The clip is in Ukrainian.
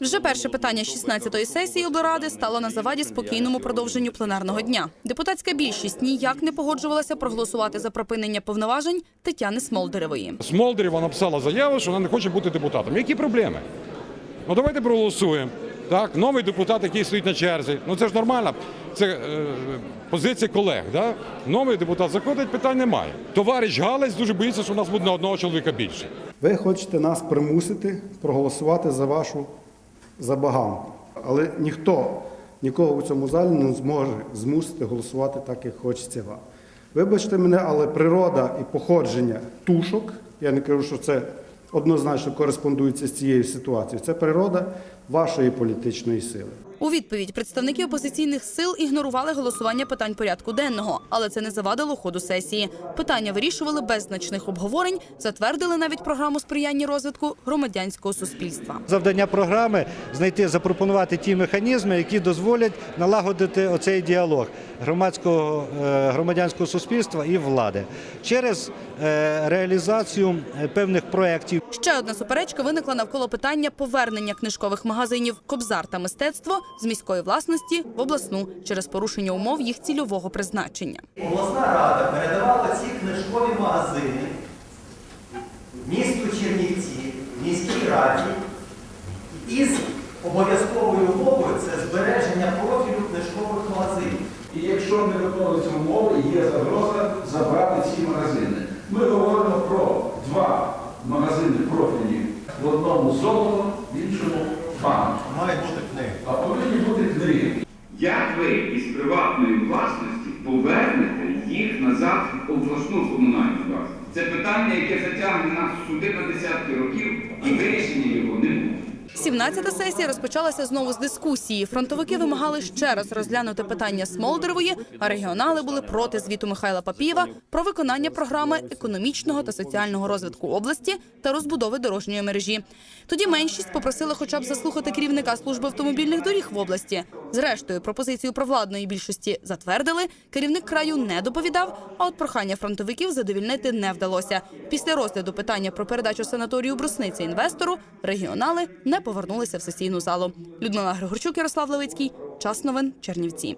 Вже перше питання 16-ї сесії облради стало на заваді спокійному продовженню пленарного дня. Депутатська більшість ніяк не погоджувалася проголосувати за припинення повноважень Тетяни Смолдеревої. Смолдерева написала заяву, що вона не хоче бути депутатом. Які проблеми? Ну давайте проголосуємо. Так, новий депутат, який стоїть на черзі. Ну це ж нормально. Це е, позиція колег. Да? Новий депутат заходить, питань немає. Товариш Галець дуже боїться, що у нас буде на одного чоловіка більше. Ви хочете нас примусити проголосувати за вашу забаганку. Але ніхто нікого у цьому залі не зможе змусити голосувати так, як хочеться вам. Вибачте мене, але природа і походження тушок, я не кажу, що це однозначно кореспондується з цією ситуацією. Це природа вашої політичної сили. У відповідь представники опозиційних сил ігнорували голосування питань порядку денного, але це не завадило ходу сесії. Питання вирішували без значних обговорень, затвердили навіть програму сприяння розвитку громадянського суспільства. Завдання програми знайти, запропонувати ті механізми, які дозволять налагодити оцей діалог громадського е, громадянського суспільства і влади через е, реалізацію е, певних проєктів. Ще одна суперечка виникла навколо питання повернення книжкових магазинів Кобзар та мистецтво з міської власності в обласну через порушення умов їх цільового призначення. Обласна рада передавала ці книжкові магазини місту Чернівці, міській раді із обов'язковою умовою це збереження профілю книжкових магазинів. І якщо не виконуються умови, є загроза забрати ці магазини. Ми говоримо про два магазини профільні. В одному золото, в іншому банк. Мають бути книги. А повинні бути книги. Як ви із приватної власності повернете їх назад обласну комунальну власність? Це питання, яке затягне нас суди на десятки років, і вирішення його не буде. 17-та сесія розпочалася знову з дискусії. Фронтовики вимагали ще раз розглянути питання Смолдерової, а регіонали були проти звіту Михайла Папієва про виконання програми економічного та соціального розвитку області та розбудови дорожньої мережі. Тоді меншість попросила хоча б заслухати керівника служби автомобільних доріг в області. Зрештою, пропозицію провладної більшості затвердили. Керівник краю не доповідав. А от прохання фронтовиків задовільнити не вдалося. Після розгляду питання про передачу санаторію Брусниця інвестору регіонали не повернулися в сесійну залу. Людмила Григорчук, Ярослав Левицький. Час новин Чернівці.